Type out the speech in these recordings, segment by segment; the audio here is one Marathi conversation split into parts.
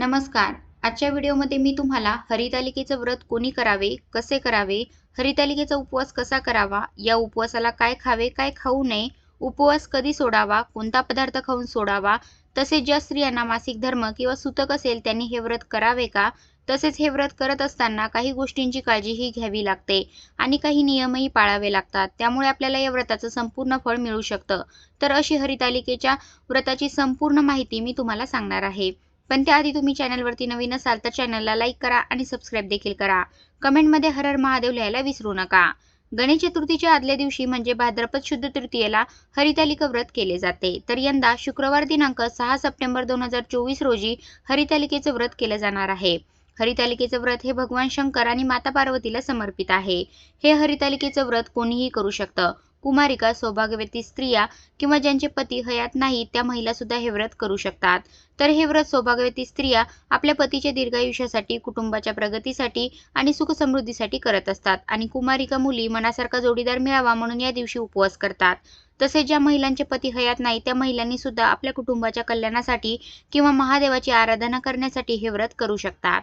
नमस्कार. आजच्या व्हिडिओमध्ये मी तुम्हाला हरितालिकेचं व्रत कोणी करावे कसे करावे हरितालिकेचा उपवास कसा करावा या उपवासाला काय खावे काय खाऊ नये उपवास कधी सोडावा कोणता पदार्थ खाऊन सोडावा तसेच ज्या स्त्रियांना मासिक धर्म किंवा सुतक असेल त्यांनी हे व्रत करावे का तसेच हे व्रत करत असताना काही गोष्टींची काळजीही घ्यावी लागते आणि काही नियमही पाळावे लागतात. त्यामुळे आपल्याला या व्रताचं संपूर्ण फळ मिळू शकतं. तर अशी हरितालिकेच्या व्रताची संपूर्ण माहिती मी तुम्हाला सांगणार आहे. पण त्याआधी तुम्ही चॅनलवरती नवीन असाल तर चॅनलला लाईक करा आणि सबस्क्राईब देखील करा. कमेंटमध्ये हर हर महादेव लिहायला विसरू नका. गणेश चतुर्थीच्या आदल्या दिवशी म्हणजे भाद्रपद शुद्ध तृतीयेला हरितालिका व्रत केले जाते. तर यंदा शुक्रवार दिनांक सहा सप्टेंबर दोन हजार चोवीस रोजी हरितालिकेचं व्रत केलं जाणार आहे. हरितालिकेचं व्रत हे भगवान शंकर आणि माता पार्वतीला समर्पित आहे. हे हरितालिकेचं व्रत कोणीही करू शकतं. कुमारिका सौभाग्यवती स्त्रिया किंवा ज्यांचे पती हयात नाही त्या महिला सुद्धा हे व्रत करू शकतात. तर हे व्रत सौभाग्यवती स्त्रिया आपल्या पतीच्या दीर्घायुष्यासाठी कुटुंबाच्या प्रगतीसाठी आणि सुखसमृद्धीसाठी करत असतात आणि कुमारिका मुली मनासारखा जोडीदार मिळावा म्हणून या दिवशी उपवास करतात. तसेच ज्या महिलांचे पती हयात नाही त्या महिलांनी सुद्धा आपल्या कुटुंबाच्या कल्याणासाठी किंवा महादेवाची आराधना करण्यासाठी हे व्रत करू शकतात.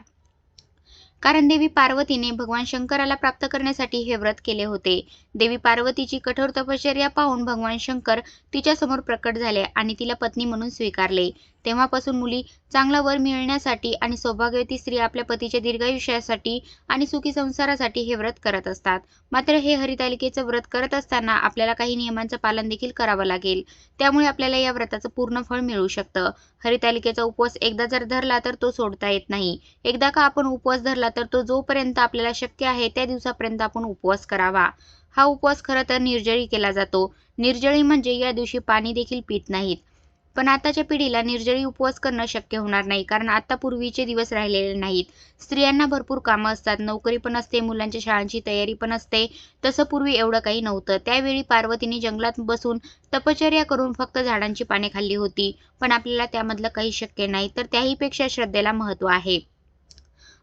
कारण देवी पार्वतीने भगवान शंकराला प्राप्त करण्यासाठी हे व्रत केले होते. देवी पार्वतीची कठोर तपश्चर्या पाहून भगवान शंकर तिच्या समोर प्रकट झाले आणि तिला पत्नी म्हणून स्वीकारले. तेव्हापासून मुली चांगला वर मिळण्यासाठी आणि सौभाग्यवती स्त्री आपल्या पतीच्या दीर्घायुष्यासाठी आणि सुखी संसारासाठी हे व्रत करत असतात. मात्र हे हरितालिकेचं व्रत करत असताना आपल्याला काही नियमांचं पालन देखील करावं लागेल. त्यामुळे आपल्याला या व्रताचं पूर्ण फळ मिळू शकतं. हरितालिकेचा उपवास एकदा जर धरला तर तो सोडता येत नाही. एकदा का आपण उपवास धरला तर तो जोपर्यंत आपल्याला शक्य आहे त्या दिवसापर्यंत आपण उपवास करावा. हा उपवास खरं तर निर्जळी केला जातो. निर्जळी म्हणजे या दिवशी पाणी देखील पित नाहीत. पण आताच्या पिढीला निर्जळी उपवास करणं शक्य होणार नाही कारण आता पूर्वीचे दिवस राहिलेले नाहीत. स्त्रियांना भरपूर कामं असतात नोकरी पण असते मुलांच्या शाळांची तयारी पण असते. तसं पूर्वी एवढं काही नव्हतं. त्यावेळी पार्वतीने जंगलात बसून तपचर्या करून फक्त झाडांची पाने खाल्ली होती. पण आपल्याला त्यामधलं काही शक्य नाही तर त्याहीपेक्षा श्रद्धेला महत्त्व आहे.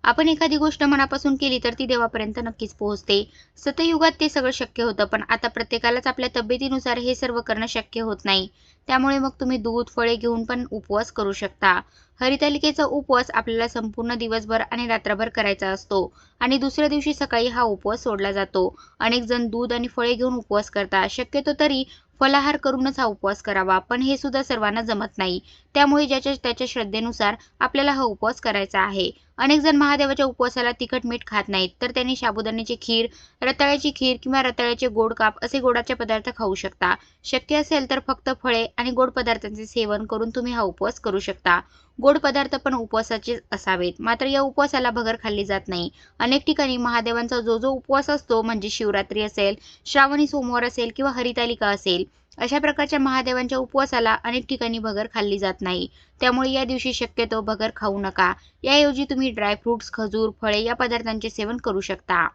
आपण एखादी गोष्ट मनापासून केली तर ती देवापर्यंत नक्कीच पोहोचते. सतयुगात ते सगळं शक्य होतं पण आता प्रत्येकालाच आपल्या तब्येतीनुसार हे सर्व करणं शक्य होत नाही. त्यामुळे मग तुम्ही दूध फळे घेऊन पण उपवास करू शकता. हरितालिकेचा उपवास आपल्याला संपूर्ण दिवसभर आणि रात्रभर करायचा असतो आणि दुसऱ्या दिवशी सकाळी हा उपवास सोडला जातो. अनेक जण दूध आणि फळे घेऊन उपवास करतात. शक्यतो तरी फलाहार करूनच हा उपवास करावा पण हे सुद्धा सर्वांना जमत नाही. त्यामुळे ज्याच्या त्याच्या श्रद्धेनुसार आपल्याला हा उपवास करायचा आहे. अनेक जण महादेवाच्या उपवासाला तिखट मीठ खात नाहीत तर त्यांनी साबुदाण्याची खीर रताळ्याची खीर किंवा रताळ्याचे गोड काप असे गोडाचे पदार्थ खाऊ शकता. शक्य असेल तर फक्त फळे आणि गोड पदार्थांचे सेवन करून तुम्ही हा उपवास करू शकता. गोड पदार्थ पण उपवासाचे असावेत. मात्र या उपवासाला भगर खाल्ली जात नाही. अनेक ठिकाणी महादेवांचा जो जो उपवास असतो म्हणजे शिवरात्री असेल श्रावणी सोमवार असेल किंवा हरितालिका असेल अशा प्रकारच्या महादेवांच्या उपवासाला अनेक ठिकाणी भगर खाल्ली जात नाही. त्यामुळे या दिवशी शक्यतो भगर खाऊ नका. याऐवजी तुम्ही ड्रायफ्रुट्स खजूर फळे या पदार्थांचे सेवन करू शकता.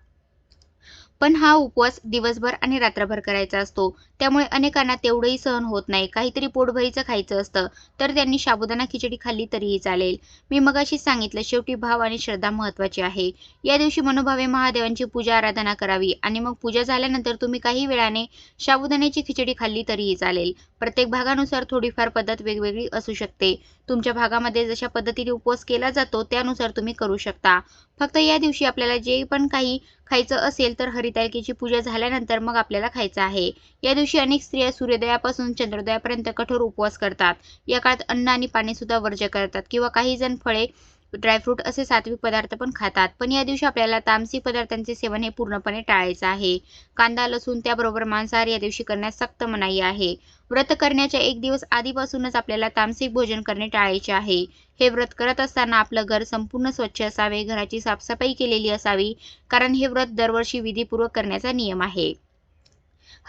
पण हा उपवास दिवसभर आणि रात्रभर करायचा असतो. त्यामुळे अनेकांना तेवढंही सहन होत नाही. काहीतरी पोटभरीचं खायचं असतं तर त्यांनी साबुदाणा खिचडी खाल्ली तरीही चालेल. मी मगाशी सांगितलं शेवटी भाव आणि श्रद्धा महत्वाची आहे. या दिवशी मनोभावे महादेवांची पूजा आराधना करावी आणि मग पूजा झाल्यानंतर तुम्ही काही वेळाने साबुदाण्याची खिचडी खाल्ली तरीही चालेल. प्रत्येक भागानुसार थोडीफार पद्धत वेगवेगळी असू शकते. तुमच्या भागामध्ये जशा पद्धतीने उपवास केला जातो त्यानुसार तुम्ही करू शकता. फक्त या दिवशी आपल्याला जे पण काही खायचं असेल तर हरितालिकेची पूजा झाल्यानंतर मग आपल्याला खायचं आहे. या दिवशी अनेक स्त्रिया सूर्योदयापासून चंद्रोदयापर्यंत कठोर उपवास करतात. या काळात अन्न आणि पाणी सुद्धा वर्ज्य करतात किंवा काही जण फळे ड्रायफ्रूट असे सात्विक पदार्थ पण खातात. पण या दिवशी आपल्याला तामसिक पदार्थांचे सेवन हे पूर्णपणे टाळायचं आहे. कांदा लसूण त्याबरोबर मांसाहार या दिवशी करण्यास सक्त मनाई आहे. व्रत करण्याच्या एक दिवस आधीपासूनच आपल्याला तामसिक भोजन करणे टाळायचे आहे. हे व्रत करत असताना आपलं घर संपूर्ण स्वच्छ असावे घराची साफसफाई केलेली असावी कारण हे व्रत दरवर्षी विधीपूर्वक करण्याचा नियम आहे.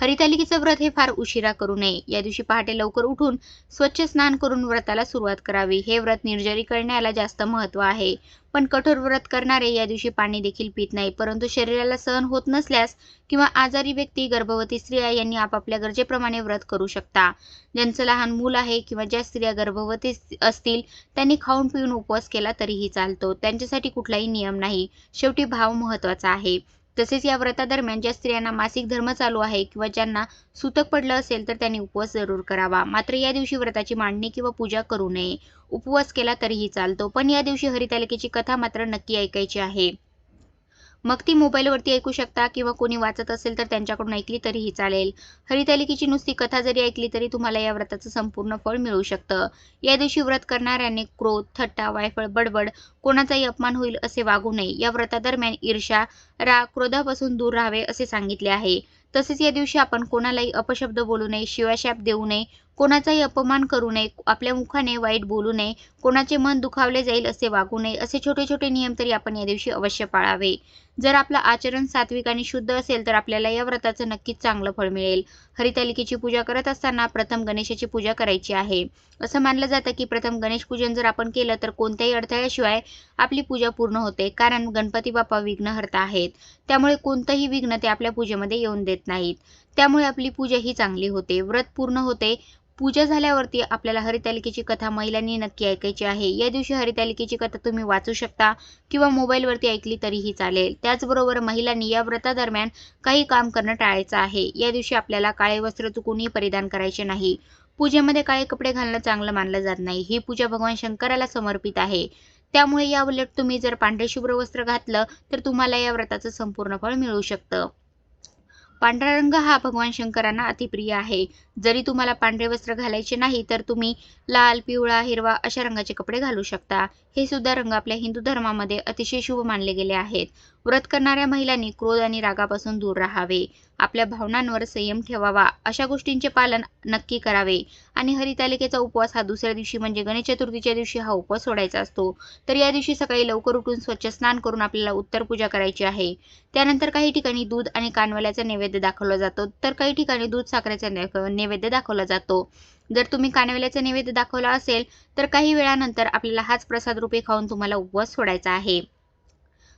हरितालिकेचं व्रत हे फार उशिरा करू नये. या दिवशी पहाटे लवकर उठून स्वच्छ स्नान करून व्रताला सुरुवात करावी. हे व्रत निर्जरी करण्याला जास्त महत्त्व आहे. पण कठोर व्रत करणारे या दिवशी पाणी देखील पित नाही. परंतु शरीराला सहन होत नसल्यास किंवा आजारी व्यक्ती गर्भवती स्त्रिया यांनी आपापल्या गरजेप्रमाणे व्रत करू शकता. ज्यांचं लहान मूल आहे किंवा ज्या स्त्रिया गर्भवती असतील त्यांनी खाऊन पिऊन उपवास केला तरीही चालतो. त्यांच्यासाठी कुठलाही नियम नाही. शेवटी भाव महत्त्वाचा आहे. तसेच या व्रतादरम्यान ज्या स्त्रियांना मासिक धर्म चालू आहे किंवा ज्यांना सूतक पडलं असेल तर त्यांनी उपवास जरूर करावा. मात्र या दिवशी व्रताची मांडणी किंवा पूजा करू नये. उपवास केला तरीही चालतो. पण या दिवशी हरितालिकेची कथा मात्र नक्की ऐकायची आहे. मग ती मोबाईलवरती ऐकू शकता किंवा कोणी वाचत असेल तर त्यांच्याकडून ऐकली तरीही चालेल. हरितालिकेची नुसती कथा जरी ऐकली तरी तुम्हाला या व्रताचं संपूर्ण फळ मिळू शकतं. या दिवशी व्रत करणाऱ्याने क्रोध थट्टा वायफळ बडबड कोणाचाही अपमान होईल असे वागू नये. या व्रतादरम्यान ईर्षा राग क्रोधापासून दूर राहावे असे सांगितले आहे. तसेच या दिवशी आपण कोणालाही अपशब्द बोलू नये शिवाशाप देऊ नये कोणाचाही अपमान करू नये आपल्या मुखाने वाईट बोलू नये कोणाचे मन दुखावले जाईल असे वागू नये असे छोटे छोटे नियम तरी आपण या दिवशी अवश्य पाळावे. जर आपलं आचरण सात्विक आणि शुद्ध असेल तर आपल्याला या व्रताचं नक्कीच चांगलं फळ मिळेल. हरितालिकेची पूजा करत असताना प्रथम गणेशाची पूजा करायची आहे. असं मानलं जातं की प्रथम गणेश पूजन जर आपण केलं तर कोणत्याही अडथळ्याशिवाय आपली पूजा पूर्ण होते कारण गणपती बाप्पा विघ्नहर्ता आहेत. त्यामुळे कोणतंही विघ्न ते आपल्या पूजेमध्ये येऊन देत नाहीत. त्यामुळे आपली पूजा ही चांगली होते. व्रत पूर्ण होते पूजा झाल्यावरती आपल्याला हरितालिकेची कथा महिलांनी नक्की ऐकायची आहे. या दिवशी हरितालिकेची कथा तुम्ही वाचू शकता किंवा मोबाईलवरती ऐकली तरीही चालेल. त्याचबरोबर महिलांनी या व्रतादरम्यान काही काम करणं टाळायचं आहे. या दिवशी आपल्याला काळे वस्त्र चुकूनही परिधान करायचे नाही. पूजेमध्ये काळे कपडे घालणं चांगलं मानलं जात नाही. ही पूजा भगवान शंकराला समर्पित आहे. त्यामुळे या उलट तुम्ही जर पांढरे शुभ्र वस्त्र घातलं तर तुम्हाला या व्रताचं संपूर्ण फळ मिळू शकतं. पांढरा रंग हा भगवान शंकरांना अतिप्रिय आहे. जरी तुम्हाला पांढरे वस्त्र घालायचे नाही तर तुम्ही लाल पिवळा हिरवा अशा रंगाचे कपडे घालू शकता. हे सुद्धा रंग आपल्या हिंदू धर्मामध्ये अतिशय शुभ मानले गेले आहेत. व्रत करणाऱ्या महिलांनी क्रोध आणि रागापासून दूर राहावे. आपल्या भावनांवर संयम ठेवावा. अशा गोष्टींचे पालन नक्की करावे. आणि हरितालिकेचा उपवास हा दुसऱ्या दिवशी म्हणजे गणेश चतुर्थीच्या दिवशी हा उपवास सोडायचा असतो. तर या दिवशी सकाळी लवकर उठून स्वच्छ स्नान करून आपल्याला उत्तर पूजा करायची आहे. त्यानंतर काही ठिकाणी दूध आणि कानवल्याचा नैवेद्य दाखवला जातो. तर काही ठिकाणी दूध साखरेचा नैवेद्य दाखवला जातो. जर तुम्ही कानवेल्याचा नैवेद्य दाखवला असेल तर काही वेळानंतर आपल्याला हाच प्रसाद रूपे खाऊन तुम्हाला उपवास सोडायचा आहे.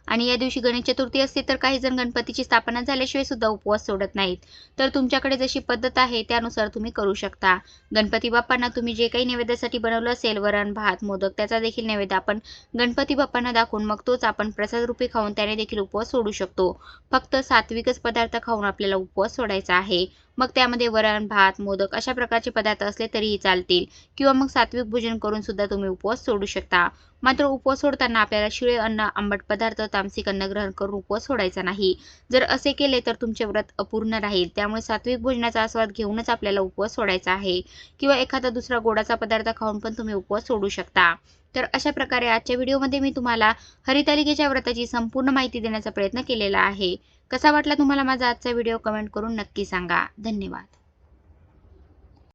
आणि या दिवशी गणेश चतुर्थी असते तर काही जण गणपतीची स्थापना झाल्याशिवाय सुद्धा उपवास सोडत नाहीत. तर तुमच्याकडे जशी पद्धत आहे त्यानुसार तुम्ही करू शकता. गणपती बाप्पांना तुम्ही जे काही नैवेद्यासाठी बनवलं असेल वरण भात मोदक त्याचा देखील नैवेद्य आपण गणपती बाप्पांना दाखवून मग तोच आपण प्रसाद रूपी खाऊन त्याने देखील उपवास सोडू शकतो. फक्त सात्विकच पदार्थ खाऊन आपल्याला उपवास सोडायचा आहे. मग त्यामध्ये वरण भात मोदक अशा प्रकारचे पदार्थ असले तरीही चालतील. किंवा मग सात्विक भोजन करून सुद्धा तुम्ही उपवास सोडू शकता. मात्र उपवास सोडताना आपल्याला शिळे अन्न आंबट पदार्थ तामसिक अन्न ग्रहण करून उपवास सोडायचा नाही. जर असे केले तर तुमचे व्रत अपूर्ण राहील. त्यामुळे सात्विक भोजनाचा आस्वाद घेऊनच आपल्याला उपवास सोडायचा आहे. किंवा एखादा दुसरा गोडाचा पदार्थ खाऊन पण तुम्ही उपवास सोडू शकता. तर अशा प्रकारे आजच्या व्हिडिओमध्ये मी तुम्हाला हरितालिकेच्या व्रताची संपूर्ण माहिती देण्याचा प्रयत्न केलेला आहे. कसा वाटला तुम्हाला माझा आजचा व्हिडिओ कमेंट करून नक्की सांगा. धन्यवाद.